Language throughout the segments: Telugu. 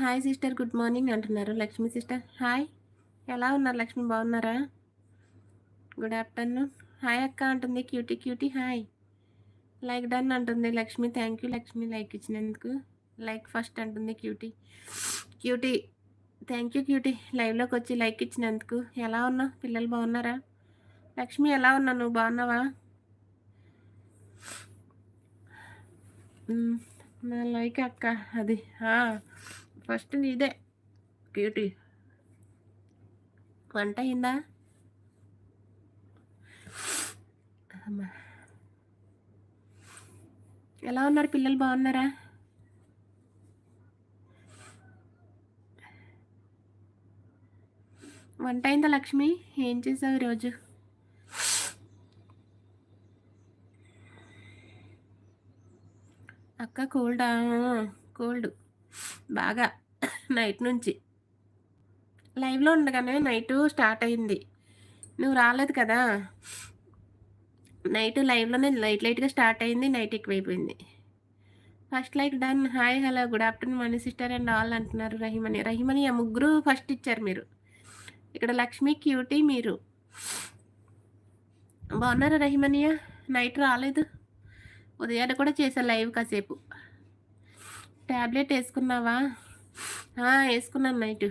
హాయ్ సిస్టర్ గుడ్ మార్నింగ్ అంటున్నారు. Lakshmi sister hi. ఎలా ఉన్నారు? లక్ష్మి బాగున్నారా? Good afternoon. హాయ్ అక్క అంటుంది cutie cutie hi. Like done అంటుంది Lakshmi thank you. Lakshmi like ఇచ్చినందుకు. లైక్ ఫస్ట్ అంటుంది cutie. Cutie thank you cutie. లైవ్లోకి వచ్చి లైక్ ఇచ్చినందుకు. ఎలా ఉన్నావు? పిల్లలు బాగున్నారా? లక్ష్మి ఎలా ఉన్నావు? నువ్వు బాగున్నావా? నా లైక్ అక్క అది. ఫస్ట్ నీదే. క్యూటీ వంట అయిందా? ఎలా ఉన్నారు పిల్లలు? బాగున్నారా? వంట అయిందా లక్ష్మి? ఏం చేసావు ఈరోజు? అక్క కోల్డా? కోల్డ్. బాగా నైట్ నుంచి. లైవ్లో ఉండగానే నైట్ స్టార్ట్ అయింది. నువ్వు రాలేదు కదా? నైట్ లైవ్లోనే లైట్ లైట్గా స్టార్ట్ అయింది నైట్ ఎక్కువైపోయింది. First like done hi hello good afternoon Mani sister and all అంటున్నారు రహిమని. రహిమని ఆ ముగ్గురు ఫస్ట్ ఇచ్చారు మీరు. ఇక్కడ లక్ష్మి క్యూటీ మీరు. బాగున్నారా రహిమనియా? నైట్ రాలేదు. ఉదయాన్నే కూడా చేశా లైవ్ కాసేపు. ట్యాబ్లెట్ వేసుకున్నావా? వేసుకున్నాను నైట్.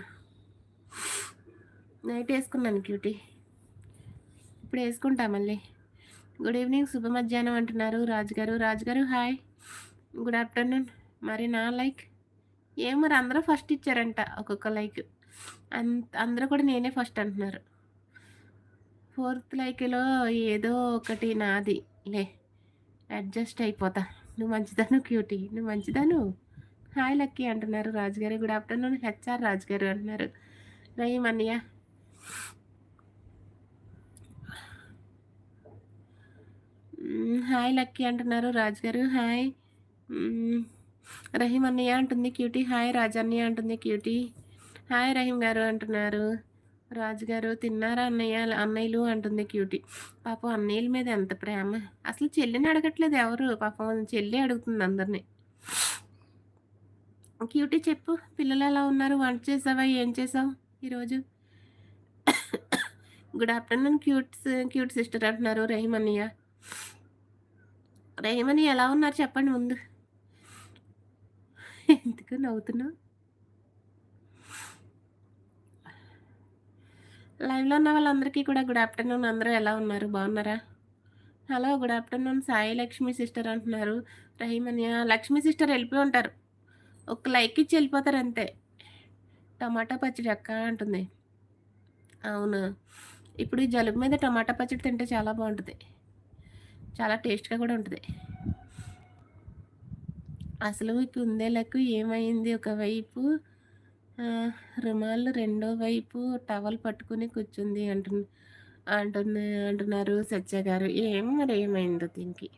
నైట్ వేసుకున్నాను క్యూటీ. ఇప్పుడు వేసుకుంటా మళ్ళీ. గుడ్ ఈవినింగ్ శుభ మధ్యాహ్నం అంటున్నారు రాజుగారు. రాజుగారు హాయ్. Good afternoon. మరి నా లైక్? ఏం మరి అందరూ ఫస్ట్ ఇచ్చారంట ఒక్కొక్క లైక్. అంత అందరూ కూడా నేనే ఫస్ట్ అంటున్నారు. ఫోర్త్ లైక్లో ఏదో ఒకటి నాది. లే అడ్జస్ట్ అయిపోతా. నువ్వు మంచిదాను క్యూటీ. నువ్వు మంచిదాను? హాయ్ లక్కీ అంటున్నారు. రాజుగారు గుడ్ ఆఫ్టర్నూన్. హెచ్ఆర్ రాజుగారు అంటున్నారు. రహీం అన్నయ్య. హాయ్ లక్కీ అంటున్నారు. రాజుగారు హాయ్. రహీం అన్నయ్య అంటుంది. Cutie hi. రాజన్నయ్య అంటుంది. క్యూటీ. హాయ్ రహీం గారు అంటున్నారు. రాజుగారు తిన్నారా అన్నయ్య? అన్నయ్యలు అంటుంది క్యూటీ. పాపం అన్నయ్యల మీద ఎంత ప్రేమ. అసలు చెల్లిని అడగట్లేదు ఎవరు? పాపం చెల్లి అడుగుతుంది అందరినీ. క్యూటీ చెప్పు. పిల్లలు ఎలా ఉన్నారు? వంట చేసావా? ఏం చేసావు ఈరోజు? Good afternoon cute cute sister అంటున్నారు రహిమన్నయ్య. రహిమని ఎలా ఉన్నారు చెప్పండి ముందు. ఎందుకు నవ్వుతున్నావు? లైవ్లో ఉన్న వాళ్ళందరికీ కూడా గుడ్ ఆఫ్టర్నూన్ అందరూ ఎలా ఉన్నారు? బాగున్నారా? Hello good afternoon Sai Lakshmi sister అంటున్నారు రహీమన్య లక్ష్మి సిస్టర్ వెళ్ళిపోయి ఉంటారు. ఒక లైక్ ఇచ్చి వెళ్ళిపోతారు అంతే. టమాటా పచ్చడి అక్క అంటుంది. అవును? ఇప్పుడు ఈ జలుబు మీద టమాటా పచ్చడి తింటే చాలా బాగుంటుంది. చాలా టేస్ట్గా కూడా ఉంటుంది. అసలు ఈ కుందేలకు ఏమైంది? ఒకవైపు రుమాలు రెండో వైపు టవల్ పట్టుకుని కూర్చుంది అంటు అంటున్న అంటున్నారు సత్య గారు. ఏం మరి ఏమైందో దీనికి?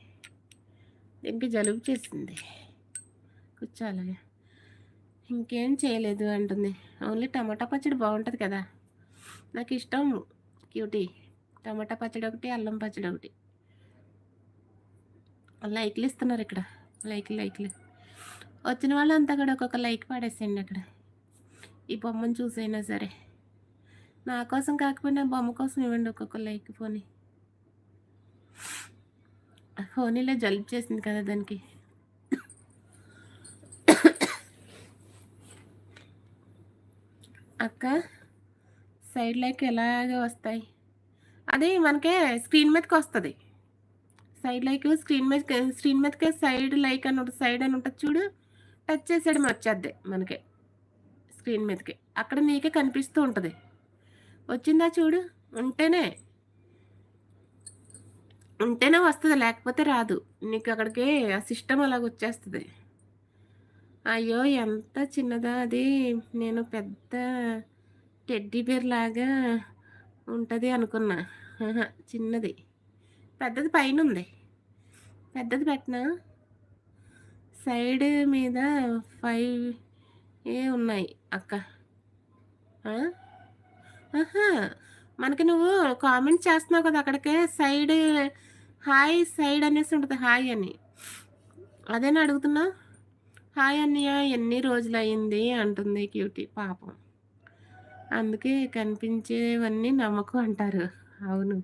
దీనికి జలుబు చేసింది. కూర్చోాలి ఇంకేం చేయలేదు అంటుంది. ఓన్లీ టమాటా పచ్చడి బాగుంటుంది కదా. నాకు ఇష్టం క్యూటీ. టమాటా పచ్చడి ఒకటి అల్లం పచ్చడి ఒకటి. లైక్లు ఇస్తున్నారు ఇక్కడ. లైక్లు లైక్లు. వచ్చిన వాళ్ళంతా కూడా ఒక్కొక్క లైక్ పాడేసేయండి అక్కడ. ఈ బొమ్మను చూసైనా సరే. నా కోసం కాకపోయినా బొమ్మ కోసం ఇవ్వండి ఒక్కొక్క లైక్ ఫోన్. ఫోనీలో జలుబు చేసింది కదా దానికి. అక్క సైడ్ లైక్ ఎలాగ వస్తాయి? అది మనకే స్క్రీన్ మీదకి వస్తుంది. సైడ్ లైక్ స్క్రీన్ మీద స్క్రీన్ మీదకే సైడ్ లైక్ అని ఉంటుంది సైడ్ అని ఉంటుంది చూడు టచ్ చేసేయడం వచ్చేద్ది మనకే స్క్రీన్ మీదకి. అక్కడ నీకే కనిపిస్తూ ఉంటుంది. వచ్చిందా చూడు ఉంటేనే ఉంటేనే వస్తుంది లేకపోతే రాదు. నీకు అక్కడికి ఆ సిస్టమ్ అలాగ వచ్చేస్తుంది. అయ్యో! ఎంత చిన్నదా అది. నేను పెద్ద టెడ్డీ బేర్ లాగా ఉంటుంది అనుకున్నా. ఆహా, చిన్నది. పెద్దది పైన ఉంది పెద్దది పెట్టినా? సైడ్ మీద ఫైవ్ ఏ ఉన్నాయి అక్క. ఆహా! మనకి నువ్వు కామెంట్ చేస్తున్నావు కదా అక్కడికే. సైడ్ హాయ్ సైడ్ అనేసి ఉంటుంది హాయ్ అని. అదేనా అడుగుతున్నావు? హాయ్ అన్నయ్య ఎన్ని రోజులయింది అంటుంది క్యూటీ పాపం. అందుకే కనిపించేవన్నీ నమ్మకం అంటారు. అవును.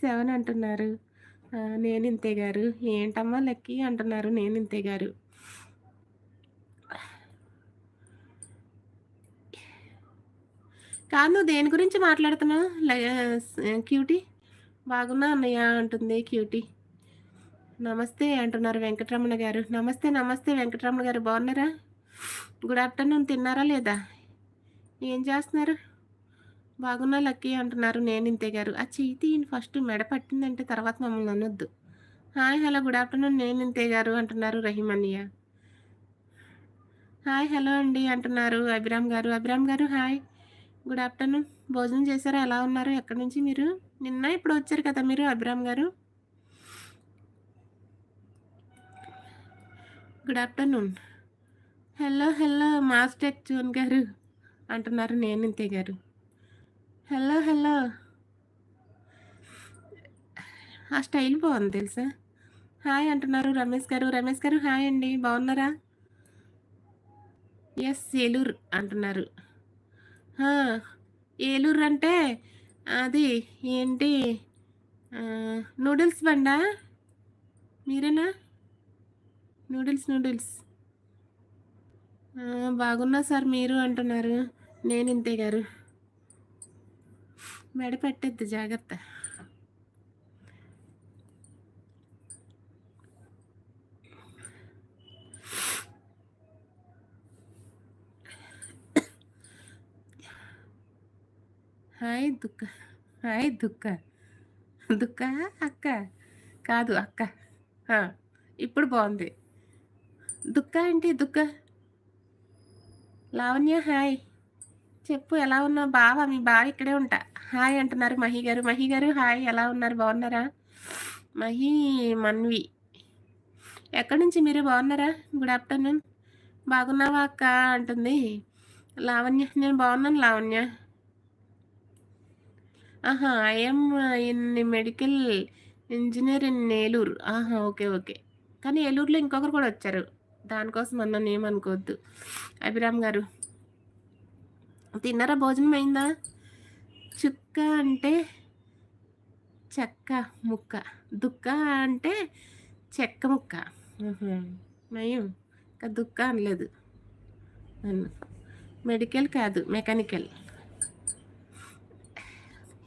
సెవెన్ అంటున్నారు. నేను ఇంతే గారు. ఏంటమ్మా లక్కీ అంటున్నారు. నేను ఇంతే గారు. కాదు నువ్వు దేని గురించి మాట్లాడుతున్నావు? క్యూటీ? బాగున్నా అన్నయ్య అంటుంది క్యూటీ. నమస్తే అంటున్నారు వెంకటరమణ గారు. నమస్తే నమస్తే వెంకటరమణ గారు బాగున్నారా? గుడ్ ఆఫ్టర్నూన్ తిన్నారా లేదా? ఏం చేస్తున్నారు? బాగున్నా లక్కీ అంటున్నారు నేను ఇంతే గారు. ఆ చేతి ఫస్ట్ మెడ పట్టిందంటే తర్వాత మమ్మల్ని అనొద్దు. హాయ్ హలో గుడ్ ఆఫ్టర్నూన్ నేను ఇంతే గారు అంటున్నారు రహీం అన్నయ్య. హాయ్ హలో అండి అంటున్నారు అభిరామ్ గారు. అభిరామ్ గారు హాయ్. గుడ్ ఆఫ్టర్నూన్ భోజనం చేశారా? ఎలా ఉన్నారు? ఎక్కడి నుంచి మీరు? నిన్న ఇప్పుడు వచ్చారు కదా మీరు అభిరామ్ గారు? Good afternoon hello hello master zone గారు అంటున్నారు నేను ఇంతే గారు. హలో హలో ఆ స్టైల్ బాగుంది తెలుసా? హాయ్ అంటున్నారు రమేష్ గారు. రమేష్ గారు హాయ్ అండి. బాగున్నారా? ఎస్ ఏలూరు అంటున్నారు. ఏలూరు అంటే అది ఏంటి? Ah, నూడిల్స్ బండా మీరేనా? Noodles noodles. బాగున్నా సార్ మీరు అంటున్నారు. నేను ఇంతే గారు. మెడ పెట్టద్దు జాగ్రత్త. హాయ్ దుక్క. హాయ్ దుక్క. దుక్క అక్క. కాదు అక్క. ఇప్పుడు బాగుంది. దుక్క ఏంటి? దుక్క. లావణ్య హాయ్. చెప్పు ఎలా ఉన్నావు? బావా మీ బావ ఇక్కడే ఉంటా. హాయ్ అంటున్నారు మహి గారు. మహి గారు హాయ్. ఎలా ఉన్నారు? బాగున్నారా? మహి మన్వి. ఎక్కడి నుంచి మీరు? బాగున్నారా? Good afternoon. బాగున్నావా అక్క? అంటుంది. లావణ్య నేను బాగున్నాను లావణ్య. ఆహా I'm in medical engineer in Eluru ఆహా ఓకే ఓకే. కానీ ఏలూరులో ఇంకొకరు కూడా వచ్చారు. దానికోసం అన్నాను ఏమనుకోవద్దు అభిరామ్ గారు తిన్నారా భోజనం అయిందా? చుక్క అంటే చెక్క ముక్క దుక్క అంటే చెక్క ముక్క. నయం ఇంకా దుక్క అనలేదు. అన్ను మెడికల్ కాదు మెకానికల్.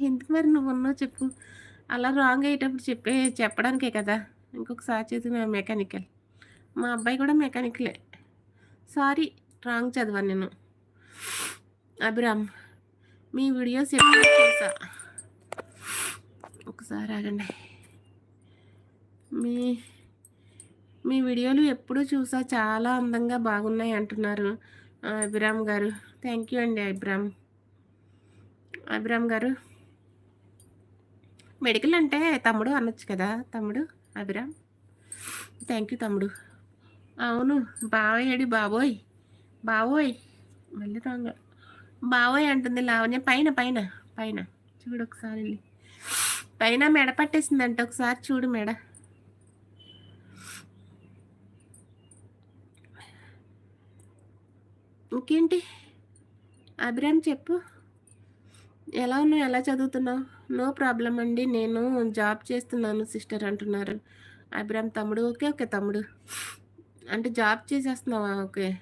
ఎందుకు మరి నువ్వు ఉన్నావు చెప్పు. అలా రాంగ్ అయ్యేటప్పుడు చెప్పే చెప్పడానికే కదా. ఇంకొకసారి చదివిన మెకానికల్. మా అబ్బాయి కూడా మెకానిక్లే. సారీ రాంగ్ చదివాను నేను. అభిరామ్ మీ వీడియోస్ ఎప్పుడు చూసా? ఒకసారి ఆగండి. మీ మీ వీడియోలు ఎప్పుడు చూసా? చాలా అందంగా బాగున్నాయి అంటున్నారు అభిరామ్ గారు. థ్యాంక్ యూ అండి అభిరామ్. అభిరామ్ గారు మెడికల్ అంటే తమ్ముడు అనొచ్చు కదా తమ్ముడు అభిరామ్. థ్యాంక్ యూ తమ్ముడు. అవును. బావయ్య అడి బాబోయ్? బావోయ్? మళ్ళీ రాంగ్. బావోయ్ అంటుంది లావణ్య. పైన పైన పైన. చూడు ఒకసారి వెళ్ళి. పైన మెడ పట్టేసిందంట. ఒకసారి చూడు మెడ. ఇంకేంటి? అభిరామ్ చెప్పు. ఎలా ఉన్నావు? ఎలా చదువుతున్నావు? నో ప్రాబ్లం అండి. నేను జాబ్ చేస్తున్నాను సిస్టర్ అంటున్నారు. అభిరామ్ తమ్ముడు. ఓకే ఓకే తమ్ముడు. అంటే జాబ్ చేసేస్తున్నావా? ఓకే.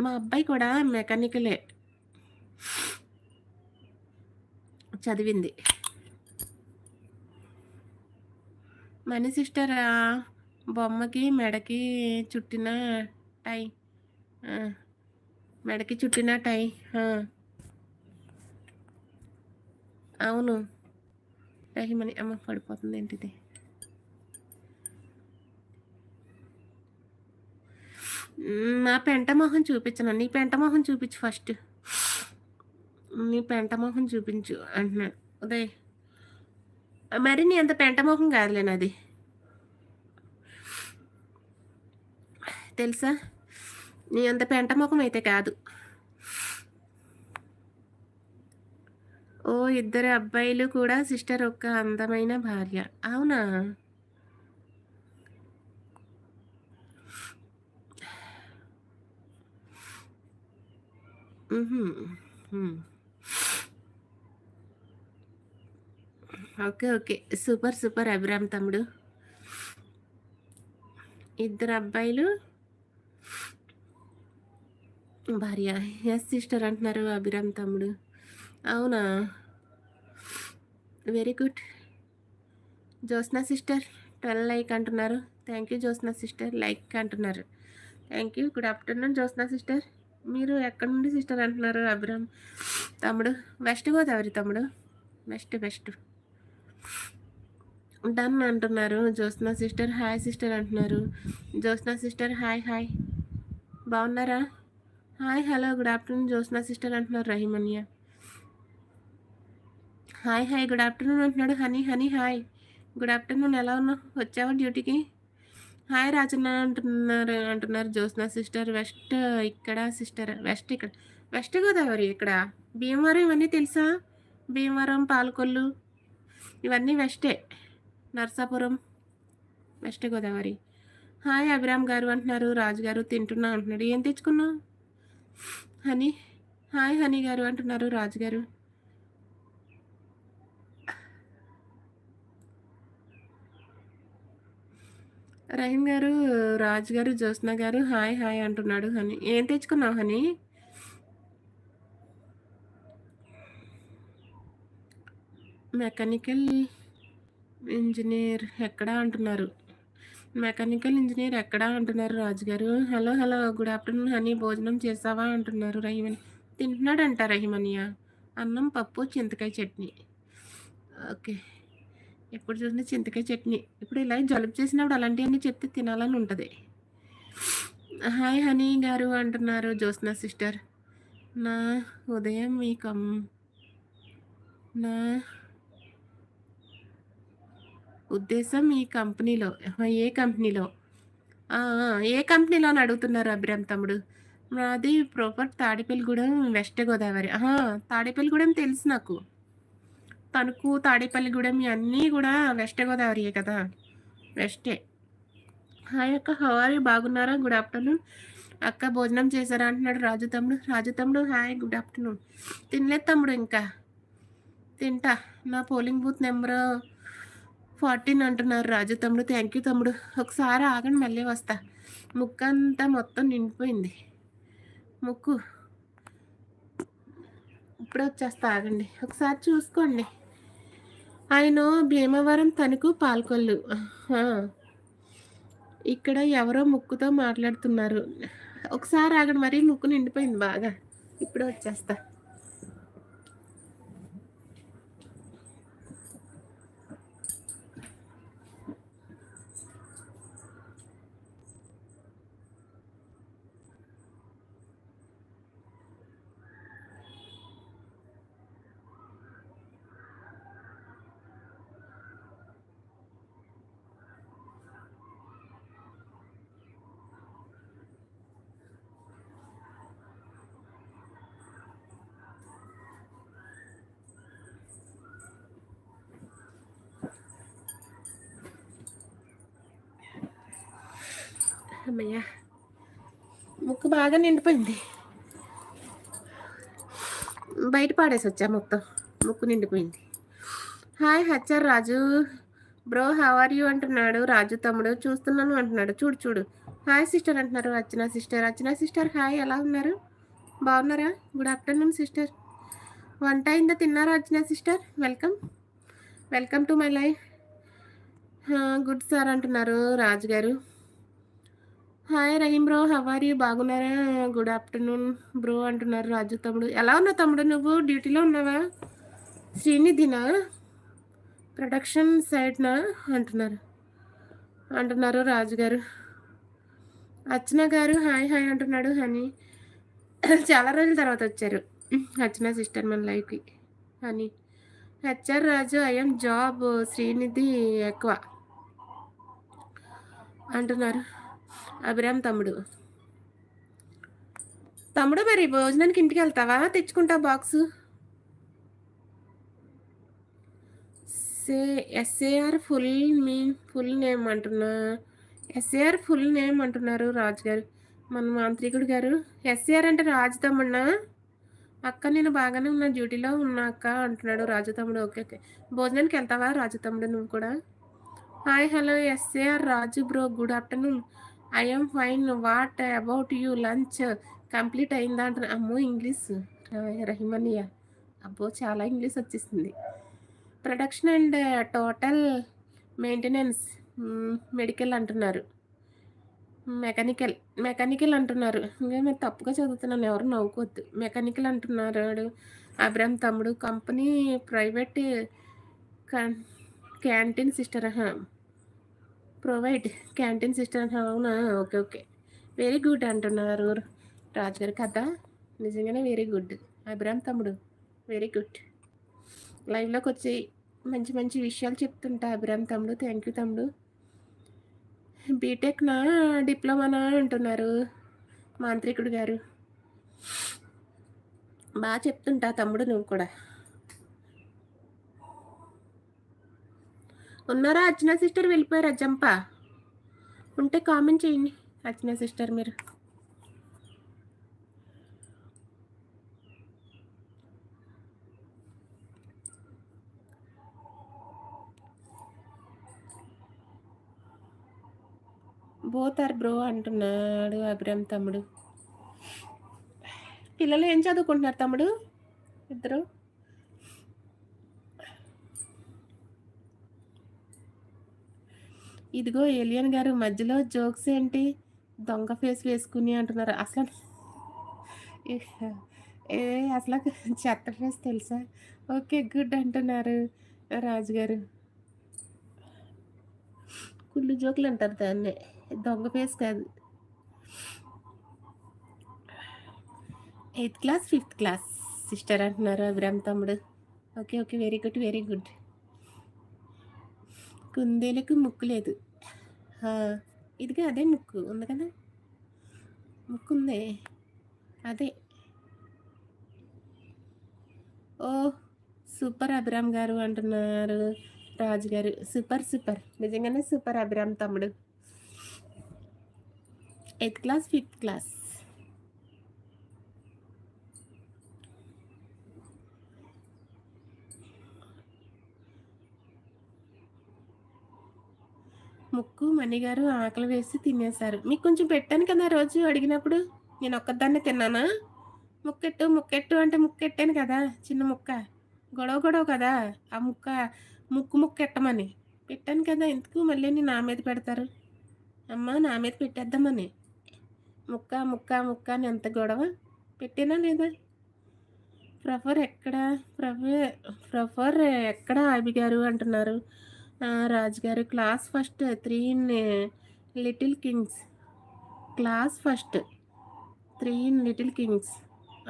మా అబ్బాయి కూడా మెకానికలే. చదివింది. మనీ సిస్టర్? బొమ్మకి మెడకి చుట్టిన టై. మెడకి చుట్టిన టై. అవును. రహిమని అమ్మ పడిపోతుంది ఏంటిది? నా పెంట మొహం చూపించను? నీ పెంట మొహం చూపించు ఫస్ట్ నీ పెంట మొహం చూపించు అంటున్నాడు. ఉదయ్ మరి నీ అంత పెంట మొహం కాదులే నాది. తెలుసా? నీ అంత పెంట ముఖం అయితే కాదు. ఓ ఇద్దరు అబ్బాయిలు కూడా సిస్టర్ ఒక్క అందమైన భార్య. అవునా? Okay. Okay. Super. Super Abhiram తమ్ముడు. ఇద్దరు అబ్బాయిలు భార్య. ఎస్ సిస్టర్ అంటున్నారు అభిరామ్ తమ్ముడు. అవునా? Very good. Jyotsna sister 12 like అంటున్నారు. Thank you Josna sister. Like అంటున్నారు. Thank you. Good afternoon Jyotsna sister. మీరు ఎక్కడి నుండి సిస్టర్ అంటున్నారు అభిరామ్ తమ్ముడు? వెస్ట్ గోదావరి తమ్ముడు. West west. డన్ అంటున్నారు జ్యోత్స్న సిస్టర్. హాయ్ సిస్టర్ అంటున్నారు. Jyotsna sister hi hi. బాగున్నారా? Hi hello good afternoon Jyotsna sister అంటున్నారు Rahimanya hi hi good afternoon అంటున్నాడు honey honey hi. Good afternoon ఎలా ఉన్నావు? వచ్చావా డ్యూటీకి? హాయ్ రాజన్న అంటున్నారు అంటున్నారు జ్యోత్స్న సిస్టర్. వెస్ట్ ఇక్కడ సిస్టర్. వెస్ట్ ఇక్కడ. వెస్ట్ గోదావరి ఇక్కడ. భీమవరం ఇవన్నీ తెలుసా? భీమవరం, పాలకొల్లు ఇవన్నీ వెస్టే. నరసాపురం వెస్ట్ గోదావరి. హాయ్ అభిరామ్ గారు అంటున్నారు. రాజు గారు తింటున్నా అంటున్నాడు. ఏం తెచ్చుకున్నావు? హనీ హాయ్ హనీ గారు అంటున్నారు రాజు గారు. రహీం గారు, రాజు గారు, జ్యోత్స్న గారు హాయ్ హాయ్ అంటున్నాడు హనీ. ఏం తెచ్చుకున్నావు హనీ? మెకానికల్ ఇంజనీర్ ఎక్కడా అంటున్నారు. మెకానికల్ ఇంజనీర్ ఎక్కడా అంటున్నారు రాజుగారు. Hello hello good afternoon honey భోజనం చేసావా అంటున్నారు రహిమని తింటున్నాడంట రహీమన్నయ్య. అన్నం, పప్పు, చింతకాయ చట్నీ. ఓకే. ఎప్పుడు చూసినా చింతకాయ చట్నీ. ఇప్పుడు ఇలా జలుబు చేసినప్పుడు అలాంటివన్నీ చెప్తే తినాలని ఉంటుంది హాయ్ హనీ గారు అంటున్నారు జ్యోత్స్న సిస్టర్. నా ఉదయం మీ కం నా ఉద్దేశం ఈ కంపెనీలో ఏ కంపెనీలో? ఏ కంపెనీలో అని అడుగుతున్నారు అభిరామ్ తమ్ముడు. మాది ప్రాపర్ తాడేపల్లిగూడెం వెస్ట్ గోదావరి. తాడేపల్లిగూడెం తెలుసు నాకు. తణుకు, తాడేపల్లిగూడెం ఇవన్నీ కూడా వెస్ట్ గోదావరియే కదా! వెస్టే. హాయ్ అక్క హౌ బాగున్నారా? Good afternoon. అక్క భోజనం చేశారా? అంటున్నాడు రాజు తమ్ముడు. రాజు తమ్ముడు హాయ్ గుడ్ ఆఫ్టర్‌నూన్. తినలేదు తమ్ముడు ఇంకా. తింటా. నా పోలింగ్ బూత్ నెంబరు 14 అంటున్నారు రాజు తమ్ముడు. థ్యాంక్ యూ తమ్ముడు. ఒకసారి ఆగండి మళ్ళీ వస్తా. ముక్కంతా మొత్తం నిండిపోయింది. ముక్కు. ఇప్పుడు వచ్చేస్తా ఆగండి. ఒకసారి చూసుకోండి. ఆయన భీమవరం, తనకు పాల్కొల్లు ఇక్కడ ఎవరో ముక్కుతో మాట్లాడుతున్నారు. ఒకసారి ఆగండి మరీ ముక్కు నిండిపోయింది బాగా. ఇప్పుడే వచ్చేస్తా. అమ్మయ్యా ముక్కు బాగా నిండిపోయింది. బయట పాడేసొచ్చా మొత్తం. ముక్కు నిండిపోయింది. Hi HR Raju. Bro how are you అంటున్నాడు రాజు తమ్ముడు. చూస్తున్నాను అంటున్నాడు. చూడు చూడు. హాయ్ సిస్టర్ అంటున్నారు Archana sister. Archana sister hi ఎలా ఉన్నారు? బాగున్నారా? Good afternoon sister. వంట అయిందా? తిన్నారా Archana sister? Welcome. Welcome to my life. Good sir అంటున్నారు రాజు గారు. హాయ్ రహీం బ్రో హవారి బాగున్నారా? గుడ్ ఆఫ్టర్‌నూన్ బ్రో అంటున్నారు రాజు తమ్ముడు. ఎలా ఉన్నావు తమ్ముడు నువ్వు? డ్యూటీలో ఉన్నావా? శ్రీనిధినా? ప్రొడక్షన్ సైడ్‌నా? అంటున్నారు. అంటున్నారు రాజు గారు. అర్చన గారు హాయ్ హాయ్ అంటున్నాడు హనీ. చాలా రోజుల తర్వాత వచ్చారు. అర్చన సిస్టర్ మన లైఫ్కి honey. HR Raju I'm job Srinidhi ఎక్కువ. అంటున్నారు. అభిరామ్ తమ్ముడు. తమ్ముడు మరి భోజనానికి ఇంటికెళ్తావా? తెచ్చుకుంటావా box? Say SAR full mean full name అంటున్నా. ఎస్ఏఆర్ ఫుల్ నేమ్ అంటున్నారు రాజు గారు. మన మాంత్రికుడు గారు. ఎస్ఏఆర్ అంటే రాజు తమ్ముడినా? అక్క నేను బాగానే ఉన్నా డ్యూటీలో ఉన్నా అక్క అంటున్నాడు రాజు తమ్ముడు ఓకే ఓకే భోజనానికి వెళ్తావా రాజు తమ్ముడు నువ్వు కూడా hi hello SAR Raju bro good afternoon I'm fine what about you lunch complete అయిందా అంటున్నా. అమ్మో ఇంగ్లీష్. రహిమనియా. అబ్బో చాలా ఇంగ్లీష్ వచ్చేసింది. Production and total maintenance medical అంటున్నారు. మెకానికల్ మెకానికల్ అంటున్నారు. ఇంకా మీరు తప్పుగా చదువుతున్నాను ఎవరు నవ్వుకోవద్దు. మెకానికల్ అంటున్నారు అబ్రామ్ తమ్ముడు. Company private canteen sister. Provide canteen sister అవునా? Okay okay. వెరీ గుడ్ అంటున్నారు రాజుగారి కథ నిజంగానే వెరీ గుడ్ అభిరామ్ తమ్ముడు వెరీ గుడ్ లైవ్లోకి వచ్చి మంచి మంచి విషయాలు చెప్తుంటా అభిరామ్ తమ్ముడు. థ్యాంక్ యూ తమ్ముడు. బీటెక్నా డిప్లొమానా అంటున్నారు మాంత్రికుడు గారు. బాగా చెప్తుంటా తమ్ముడు నువ్వు కూడా. ఉన్నారా? అర్చన సిస్టర్ వెళ్ళిపోయారా? జంప? ఉంటే కామెంట్ చేయండి అర్చన సిస్టర్ మీరు. పోతారు బ్రో అంటున్నాడు అభిరామ్ తమ్ముడు. పిల్లలు ఏం చదువుకుంటున్నారు తమ్ముడు? ఇద్దరు? ఇదిగో ఏలియన్ గారు మధ్యలో జోక్స్ ఏంటి? దొంగ ఫేస్ వేసుకుని అంటున్నారు. అసలు ఏ అసలు చెత్త ఫేస్ తెలుసా? ఓకే గుడ్ అంటున్నారు రాజుగారు. కుళ్ళు జోకులు అంటారు దాన్నే. దొంగ ఫేస్ కాదు. Eighth class fifth class sister అంటున్నారు అభిరామ్ తమ్ముడు. Okay okay very good very good. కుందేలకు ముక్కు లేదు. ఇదిగా అదే ముక్కు. ఉంది కదా? ముక్కు ఉంది అదే. ఓ సూపర్ అభిరామ్ గారు అంటున్నారు. రాజు గారు సూపర్ సూపర్. నిజంగానే సూపర్ అభిరామ్ తమ్ముడు. Eighth class fifth class. ముక్కు మణిగారు ఆకలి వేసి తినేశారు. మీకు కొంచెం పెట్టాను కదా రోజు అడిగినప్పుడు? నేను ఒక్కదాన్నే తిన్నానా? ముక్కెట్టు ముక్కెట్టు అంటే ముక్కెట్టాను కదా చిన్న ముక్క. గొడవ గొడవ కదా ఆ ముక్క ముక్కు ముక్కెట్టమని. పెట్టాను కదా ఎందుకు మళ్ళీ నా మీద పెడతారు? అమ్మ నా మీద పెట్టేద్దామని. ముక్క ముక్క ముక్క అని ఎంత గొడవ? పెట్టినా లేదా? ప్రఫర్ ఎక్కడ? ప్రఫర్ ప్రఫర్ ఎక్కడ ఆబి గారు అంటున్నారు. రాజుగారు class first three in little kings. Class first three in little kings.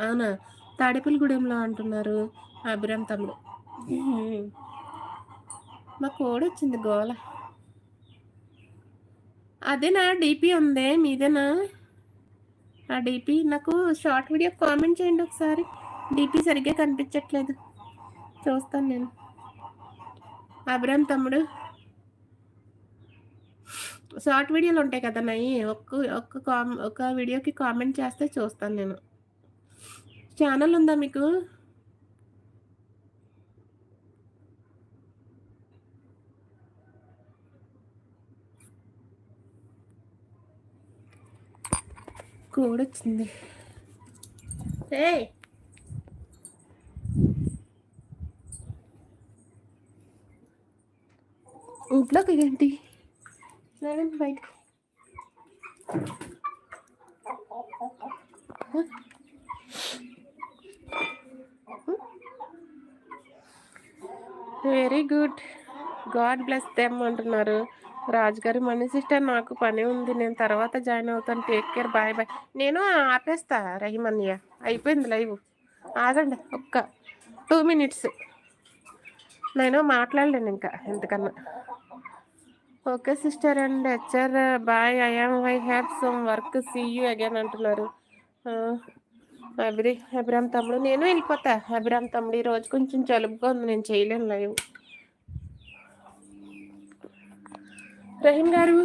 అవునా? తాడేపల్లిగూడెంలో అంటున్నారు అభిరామ్ తమ్ముడు. మా కోడి వచ్చింది గోల. అదేనా? డీపీ ఉందే? మీదేనా? ఆ డీపీ నాకు షార్ట్ వీడియో కామెంట్ చేయండి ఒకసారి. డీపీ సరిగ్గా కనిపించట్లేదు. చూస్తాను నేను. అబ్రామ్ తమ్ముడు. షార్ట్ వీడియోలు ఉంటాయి కదా నాయి ఒక్క ఒక్క కామ్ ఒక వీడియోకి కామెంట్ చేస్తే చూస్తాను నేను. ఛానల్ ఉందా మీకు? కోడ్ వచ్చింది ఏ ఇంట్లోకి ఏంటి సరే బయట very good God bless them అంటున్నారు. రాజుగారి మనీ సిస్టర్ నాకు పని ఉంది. నేను తర్వాత జాయిన్ అవుతాను. టేక్ కేర్ బాయ్ బాయ్ నేను ఆపేస్తా రహిమన్య అయిపోయింది లైవ్. ఆగండి ఒక్క టూ మినిట్స్ నేను మాట్లాడలేను ఇంకా ఎందుకన్నా okay sister and HR bye. I'm I have some work. See you again అంటున్నారు. అభిరి అభిరామ్ తమ్ముడు. నేను వెళ్ళిపోతా. అభిరామ్ తమ్ముడు ఈ రోజు కొంచెం జలుబుగా ఉంది. నేను చేయలేను లైవ్. రహీం గారు.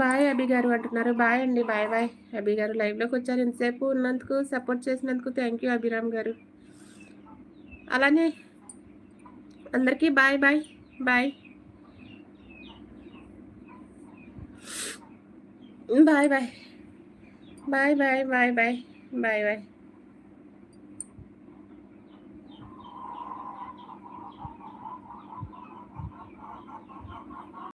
బాయ్ అభి గారు అంటున్నారు. బాయ్ అండి. Bye bye. అభి గారు లైవ్లోకి వచ్చారు. ఇంతసేపు ఉన్నందుకు సపోర్ట్ చేసినందుకు థ్యాంక్ యూ అభిరామ్ గారు. అలానే అందరికీ bye bye bye. Bye bye. Bye bye bye bye. Bye bye.